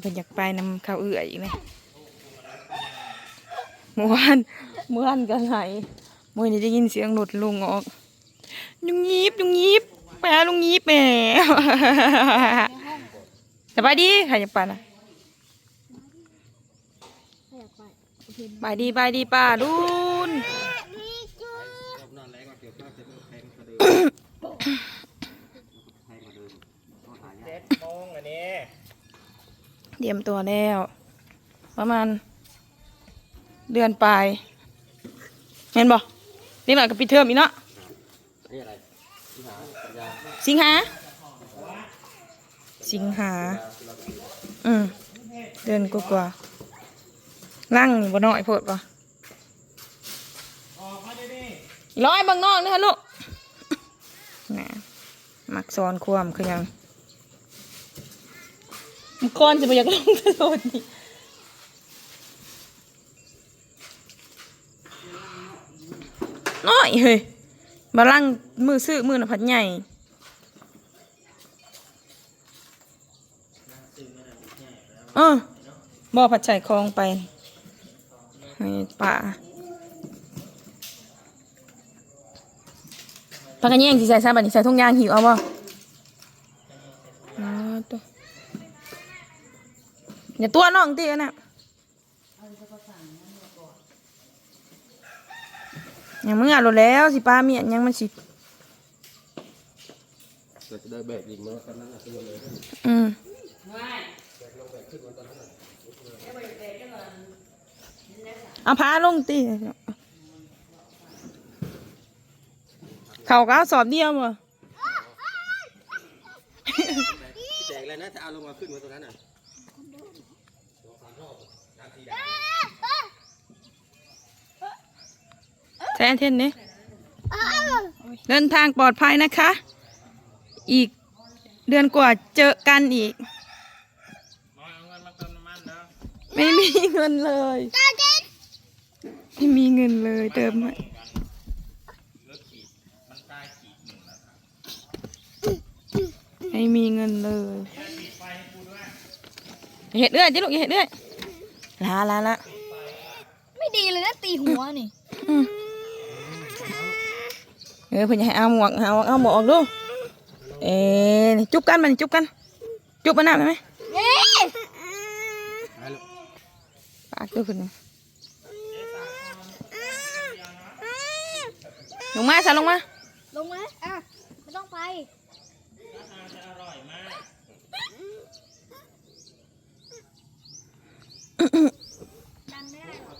เพิ่นอยากไปนำเขาวเอื่อยอีกเลยเมื่อวานเมื่อวานก็ไหลมื่อนี้ได้ยินเสียงรถลุงออกลุงยีบลุงยีบไปหาลุงยีบแหมสบายดีใครจะไปนะอยากไปโอเคบายดีบายดีป้าดุน เจ็ดโมงอันนี้ เตรียมตัวแล้ว ประมาณ เดือนปลายเห็นบ่เรียกหน่อยกับปีเทอมอีกเนาะนี่อะไรสิงหาสิงหา อืมเดือนกว่าๆร่างนี่บ่น้อยโพดป่ออกมาดิดิร้อยบางนอกนะคะลูกนะมักซ้อนความคือยัง มันก้อนจะไปอยากลงทะโลดนี่น้อยเฮ้ยบาลังมือซื้อมือน่ะพัดใหญ่เออบ่อผัดใส่คลองไปให้ป่าพักกันแย่งสิใส่ซาบัดนี้ใส่ทุ่งยางหิวเอาบ่อ๋อตัว อย่าตัวน้องตีกันนะยังมึงอะโลดแล้ว สิป้าเมียนยังมันสิเกิดจะได้แบกอีกเมื่อกันนั้นน่ะตัวเลยอืมเอาพาลงตีเขาก็เอาสอบเดียวบ่แจกเลยนะจะเอาลงมาขึ้นมาตรงนั้นน่ะ แทนเทนเนี่ยเดินทางปลอดภัยนะคะ อีกเดือนกว่าเจอกันอีกมาเอาเงินมาเติมน้ำมันนะไม่มีเงินเลย ไม่มีเงินเลยเติมให้รถขีดมันตายขีดหนึ่งแล้วครับไม่มีเงินเลยขีดไฟให้กูด้วยเห็ดเอื้อยจิลูกอย่าเห็ดเอื้อยลาลาละไม่ดีเลยนะตีหัวนี่อืม เออเพิ่นอยากให้เอาหมวกเอาเอาหมวกออกดูเอ๊ะนี่จุ๊บกันมันจุ๊บกันจุ๊บมันหน้าได้ไหมเอ๊ะไปลูกปากด้วยคนนึงลงมาสาลงมาลงมาอะไม่ต้องไปจะอร่อยมาก ดันไม่ได้หรอก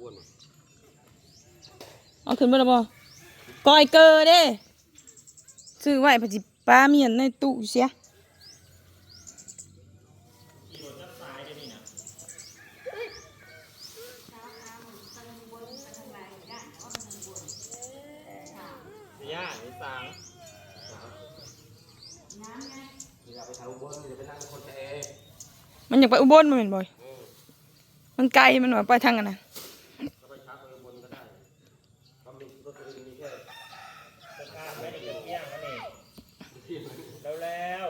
อ้วนมา เอา ขึ้นมาแล้วบ่ก้อยเกอเด้ซื้อไว้พอจิปลาเมียนในตู้เสียย่านี่สางอยากไปทางอุบลจะไปนั่งคนแอมันอยากไปอุบลมันเป็นบ่อย มันไกลมันว่าไปทางกันนะ ก็ไปพักไปอุบลก็ได้ความมีรถตัวเองมีแค่จะข้ามไม่ได้เกี่ยวเที่ยงนั่นเองแล้วแล้ว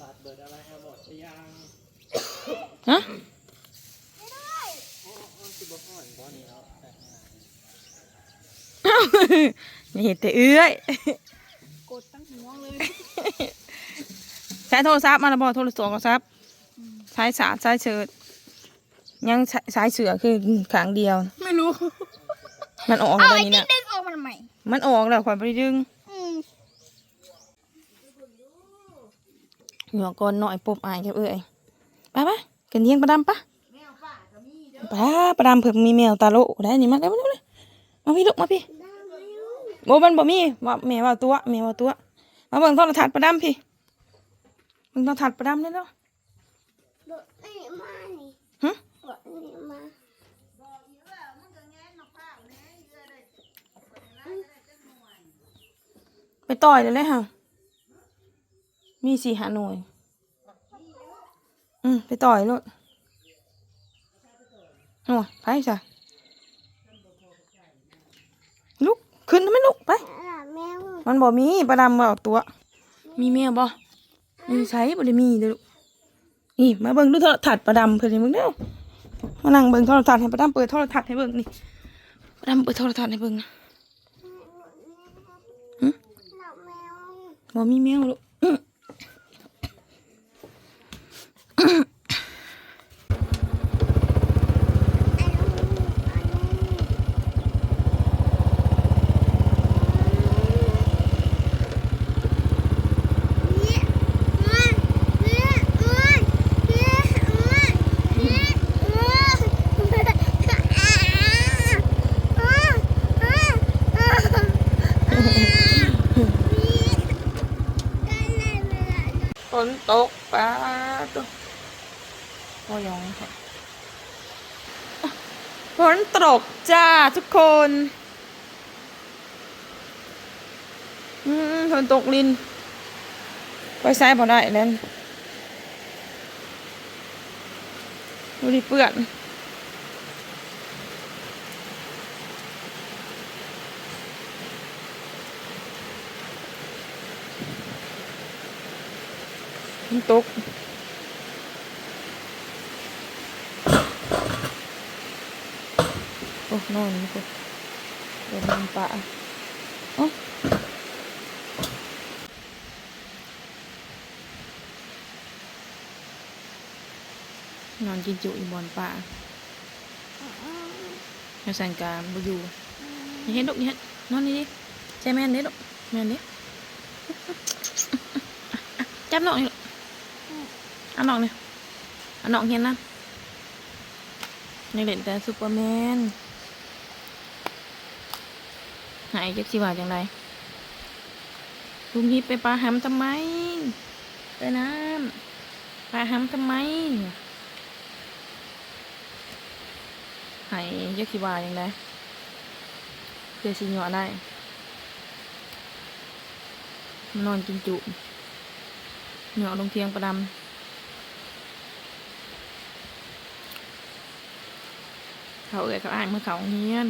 บาดเบิด อะไรเอาหมดไปยังฮะสิบพ่อนก้อนนี้แล้วอย่าเห็นแต่เอื้อยกดตั้งหัวเลยใช้โทรศัพท์มาแล้วบ่โทรศัพท์ใช้สาดใช้เชิดยังใช้ใช้เสือคือขางเดียว ไม่รู้ มันออกเอาแล้วไอ้นี่นี่นะดึงออกมาทำไมมันออกแล้วข่อยไปดึง หัวก้อนหน่อยปบอายกับเอ้ยไปปะกันเทียงประดำปะปะประดำเพิ่งมีแมวตาโลได้นี่มาเร็วเร็วเร็วมาพี่ลูกมาพี่โบมันบ่มีว่าแมวเอาตัวแมวเอาตัวมาเบิ่งโทรทัศน์ประดำพี่เบิ่งโทรทัศน์ประดำเลยเนาะนี่มานี่หึนี่มาไปต่อยเลยเลยค่ะ มีสี่หาหน่วย อืมไปต่อยลูกโอ้ยไปจ้ะลุกขึ้นทำไมลุกไปอะแมวมันบ่มีประดำบ่เอาตัว มีแมวบ่มีใช้บ่ได้มีเด้อลูกนี่มาเบิ่งดูโทรทัศน์ประดำเพิ่นนี่มึงเด้อมานั่งเบิ่งโทรทัศน์ให้ประดำเปิดโทรทัศน์ให้เบิ่งนี่ประดำเปิดโทรทัศน์ให้เบิ่งนะหึหลับแมวบ่มีแมวลูก ฝนตกป้าตัวบ่ยองค่ะฝน ตกจ้าทุกคนอืมฝนตกลิน ไปใช้บ่ได้แล้วนี่ดูดิเปื้อนฝนตก โอ้นอนนี่กูเดี๋ยวมันปะเอ้านอนกินจุอีบอนป่าแม่สังการบ่อยู่อย่าเห็นดอกอย่าเห็นนอนนี่ดิใจแม่นเด้ดอกแม่นเด้จับน้องนี่ลูกเอาอย่างเห็นนะนี่เล่นแต่ซูเปอร์แมนหายจักสิว่าจังไดลุงฮิปไปปลาหำทำไมไปน้ำปลาหำทำไมหายยักสิวาอย่างไรเพื่อสิเหยาะได้นอนกินจุเหยาะลงเทียงประดำเขาเอ่ยเขาอ่านเมื่อเขาเฮียน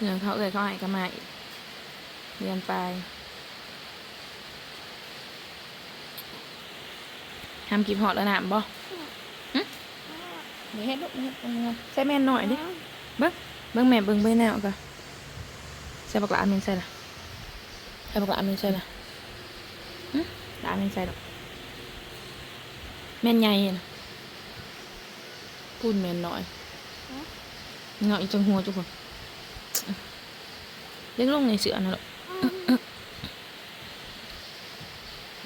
เรื่องเขาเอ่ยเขาอ่านกันมาอีกเรียนไปทำกิบหอดแล้วหนามบ่หึเดี๋ยวเฮ็ดลูกเฮ็ดเอาเงินใส่แม่นหน่อยดิเบิ้งเบิ้งแม่เบิ้งใบแนวกันใส่ปากกาอันหนึงใส่ละใส่ปากกาอันหนึงใส่ละหึละอันหนึงใส่ดอกแม่นใหญ่นะพูดแม่นหน่อยเงาะอีจังหัวจุกคน เลี้ยงลงในเสือนะลูก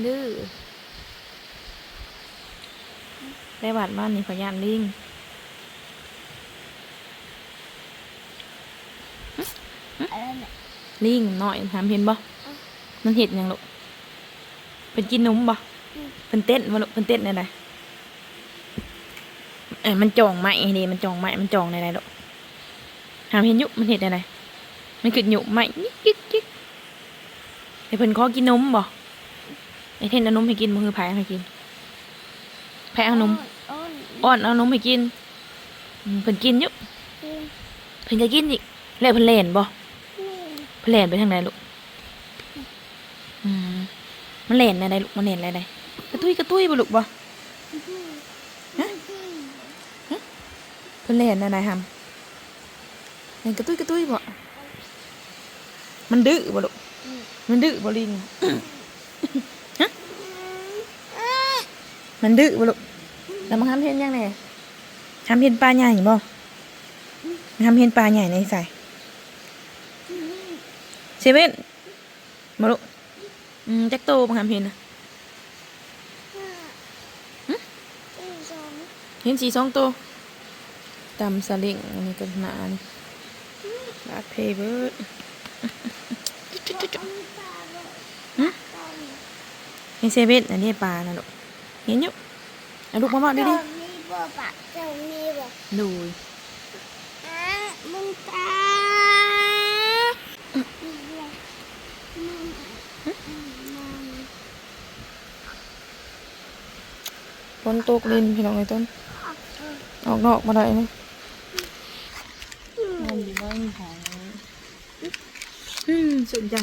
ดื้อได้บาดบ้านนี่ขยานลิงอะไรเนี่ยลิงน้อยถามเห็นบ่มันเห็ดยังลูกเป็นกินนมบ่เป็นเต้นบ่ลูกเป็นเต้นอะไรเอ้มันจองไม้นี่มันจองไม้มันจองอะไรลูก ถามเห็นยุมันเห็ดอะไรมันขึ้นอยู่ไม้ยิกยิกยิกไอ้เพิ่นขอกินนมบ่ไอ้เทนเอานมให้กินบ่คือไผเอาให้กินไผเอานมอ้อนเอานมให้กินเพิ่นกินยู่กินเพิ่นก็กินอีกแล้วเพิ่นเล่นบ่เพิ่นเล่นไปทางไหนลูกมมันเล่นอะไรลูกมันเล่นอะไรกระตุ้ยกระตุ้ยบ่ลูกบ่ฮะเพิ่นเล่นอะไรฮัม เล่นกระตุ้ยกระตุ้ยบ่มันดื้อบ่ลูกมันดื้อบ่ลิงฮะมันดื้อบ่ลูกแล้วมันทำเห็นยังไงทำเห็นปลาใหญ่บ่ทำเห็นปลาใหญ่ในใส่เซเว่นบ่ลูกอืมจักโตมันทำเห็นนะอีกสองเห็นสีสองตัวตำสลิงอันนี้ก็หนานี่ ลาดเพเบิร์ดมีปลาด้วยฮะเห็นเซเว่นอันนี้ปลานะลูกเห็นอยู่เอาลูกมาบอกดิดิเจ้ามีบ่ปะเจ้ามีบ่ดูอะมึงตาอีกแล้วมึงมึงฝนตกลินพี่น้องไอ้ต้น ออกเออออกนอกมาได้นะมันอยู่บ้านของ อืมสนใจ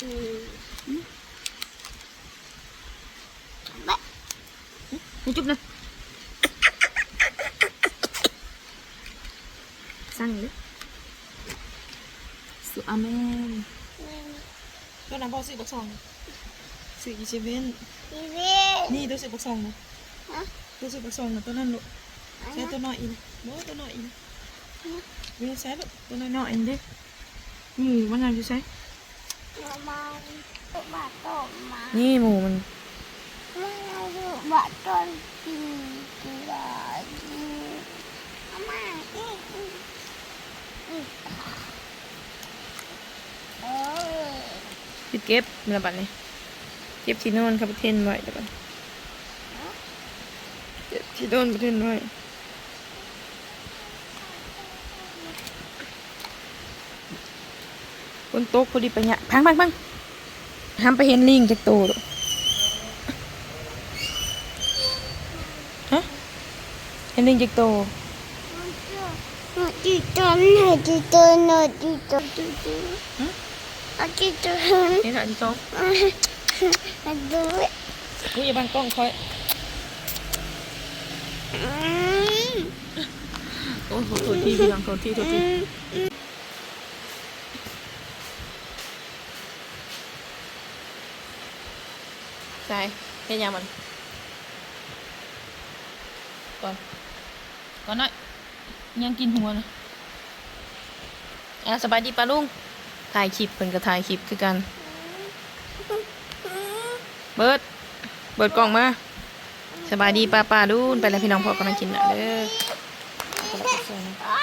อืมนี่จุ๊บนะสั่งเลยสุอาเมนก็น้ำพอสิบักซ เซเว่นชีวิตนี่ตัวสิบักซองนะฮะตัวสิบักซองนะตัวนั้นลูกอันใช้ตัวน้อยอีกโน้ตัวน้อยอีกวียนใช้ตัวน้อยน้อยอีกเด้หมูมันยังอยู่ใช้มามาบาต้นมานี่หมูมันมาดูบาต้นกินกินกินอามาอืมอืมอืมเออปิดเก็บมีระบาดเลยเก็บที่นอนครับประเทนไว้เดี๋ยวก่อนเก็บที่นอนประเทนไว้ นโต๊ะพอดีไปเนี่ยพังพังพังห้ามไปเห็นลิงจากตลูฮะเห็นลิงจากโตหนูจีตันหนูจีตันหนูจีตันจีตันหนูจีตันเห็นหาที่สองดูอุ้ยอย่าบังกล้องคอยโอ้โหโทษทีพี่น้องโทษทีโทษที ใช่เฮ็ดยังมันก่อนก่อนน่อยยังกินหัวนะอะสบายดีปะลุงถ่ายคลิปเพิ่นก็ถ่ายคลิปคือกัน เบิดเบิดกล่องมาสบายดีป้าป้าดูนไปแล้วพี่น้องพอกันมากินนะเด้อ